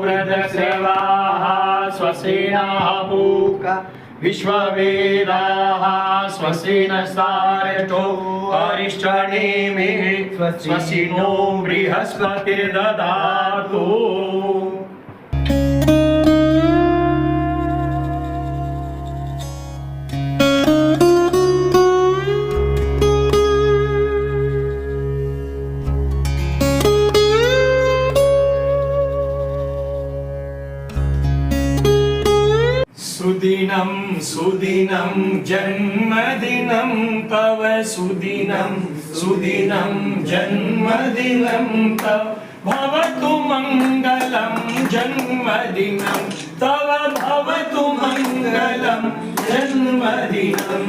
वृधश्रवाः स्वस्तिनः पूका। विश्ववेदाः स्वस्तिनस्तारठो अरिष्टनेमिः स्वस्ति नो बृहस्पतिर्दधातु सुदिनं सुदिनं जन्मदिनं तव सुदिनं सुदिनं जन्मदिनं तव भवतु मङ्गलं जन्मदिनं तव भवतु मङ्गलं जन्मदिनं।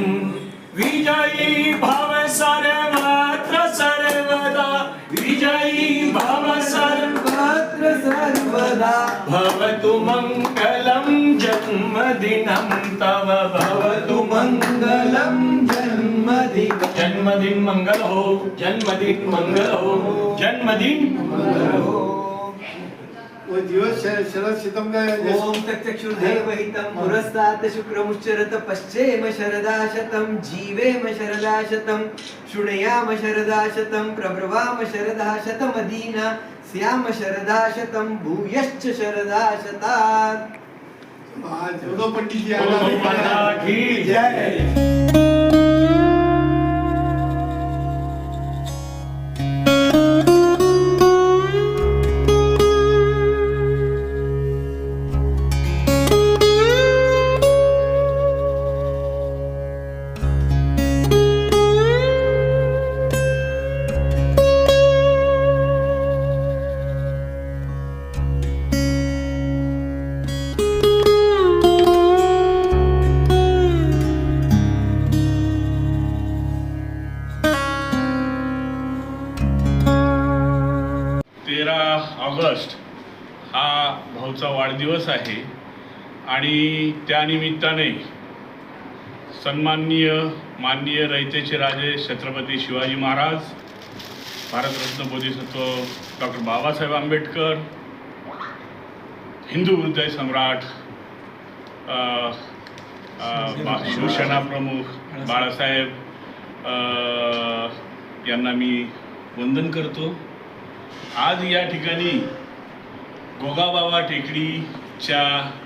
विजयी भव सर्वत्र सर्वदा विजयी भव सर्वत्र सर्वदा। भवतु मङ्गलम् जन्मदिनं तव भवतु मंगलम जन्मदिन जन्मदिन मंगल हो जन्मदिन मंगल हो जन्मदिन ओम तच्चक्षुर्देवहितं पुरस्तात् शुक्रमुच्चरत पश्चेम शरदा शतं जीवेम शरदा शतं शृणयाम शरदा शतं प्रब्रवाम शरदा शतमदीना स्याम शरदा शतं भूयश्च शरदा હા ચૌદો પટ્ટી જય. भाऊचा वाढदिवस आहे आणि त्यानिमित्ताने सन्माननीय माननीय रयतेचे राजे छत्रपती शिवाजी महाराज भारतरत्न बोधिसत्व डॉक्टर बाबासाहेब आंबेडकर हिंदू हृदय सम्राट शिवसेना प्रमुख बाळासाहेब यांना मी वंदन करतो. आज या ठिकाणी गोगाबाबा टेकडीच्या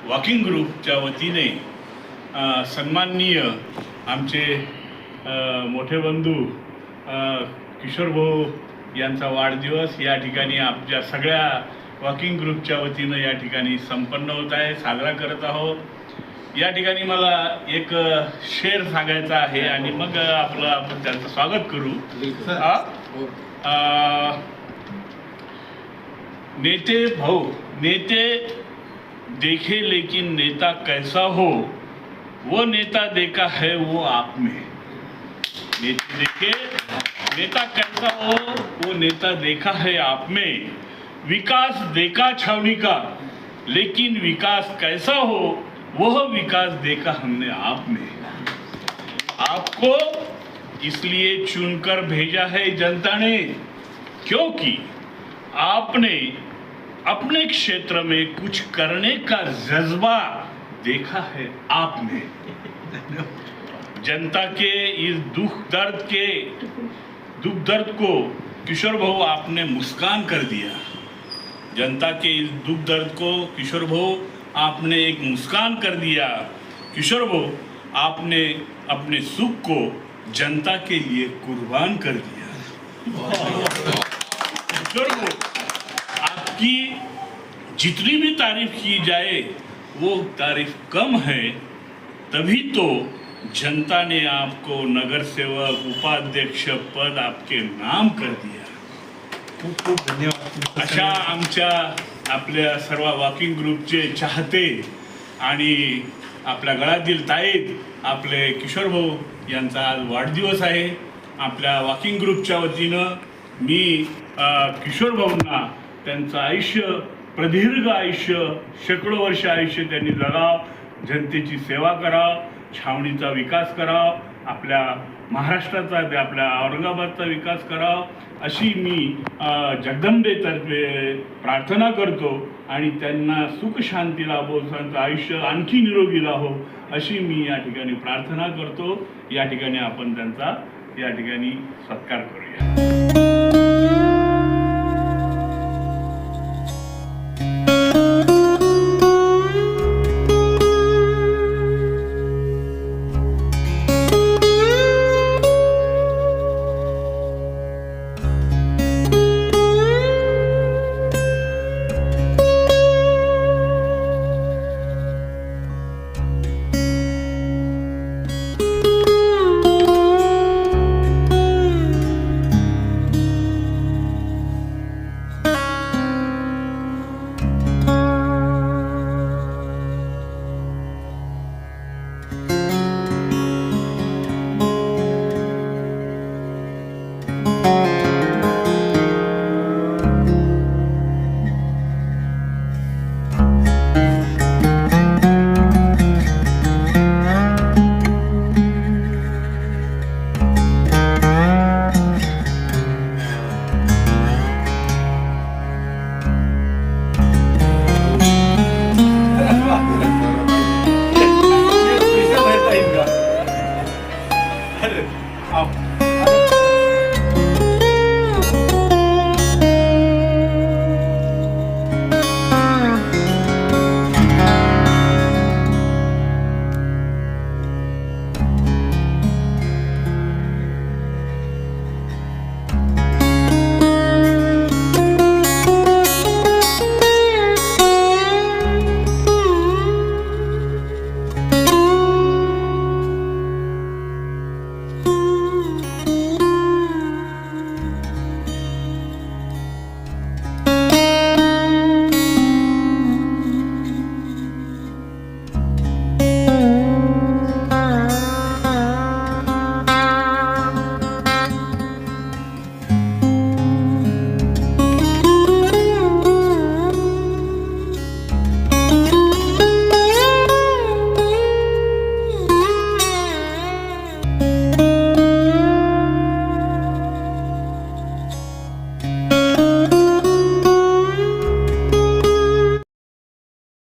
वॉकिंग ग्रुपच्या वतीने सन्माननीय आमचे मोठे बंधू अ, किशोर भाऊ यांचा वाढदिवस या ठिकाणी आमच्या सगळ्या वॉकिंग ग्रुपच्या वतीनं या ठिकाणी संपन्न होत आहे साजरा करत आहोत. या ठिकाणी मला एक शेर सांगायचा आहे आणि मग आपलं आपण त्यांचं स्वागत करू. नेते भाऊ नेते देखे लेकिन नेता कैसा हो, वो नेता देखा है वो आप में। नेते देखे, नेता कैसा हो, वो नेता देखा है आप में। विकास देखा छावनी का, लेकिन विकास कैसा हो, वह विकास देखा हमने आप में। आपको इसलिए चुनकर भेजा है जनता ने, क्योंकि आपने अपने क्षेत्र में कुछ करने का जज्बा देखा है आपने जनता के इस दुख दर्द के, दुख दर्द को किशोर भाऊ आपने मुस्कान कर दिया। जनता के इस दुख दर्द को किशोर भाऊ आपने एक मुस्कान कर दिया। किशोर भाऊ आपने अपने सुख को जनता के लिए कुर्बान कर दिया। किशोर भाऊ आपकी जितनी भी तारीफ की जाए वो तारीफ कम है तभी तो जनता ने आपको नगर सेवक उपाध्यक्ष पद आपके नाम कर दिया। खूप खूप धन्यवाद अशा आमच्या आपल्या सर्व वॉकिंग ग्रुपचे चाहते आणि आपल्या गळातील ताईत आपले किशोर भाऊ यांचा आज वाढदिवस आहे. आपल्या वॉकिंग ग्रुपच्या वतीनं मी अ, त्यांचं आयुष्य प्रदीर्घ आयुष्य शेकडो वर्ष आयुष्य त्यांनी जगाव जनतेची सेवा कराव छावणीचा विकास कराव आपल्या महाराष्ट्राचा ते आपल्या औरंगाबादचा विकास कराव अशी मी जगदंबेतर्फे प्रार्थना करतो आणि त्यांना सुख शांती लाभो त्यांचं आयुष्य आणखी निरोगी राहो अशी मी या ठिकाणी प्रार्थना करतो. या ठिकाणी आपण त्यांचा या ठिकाणी सत्कार करू.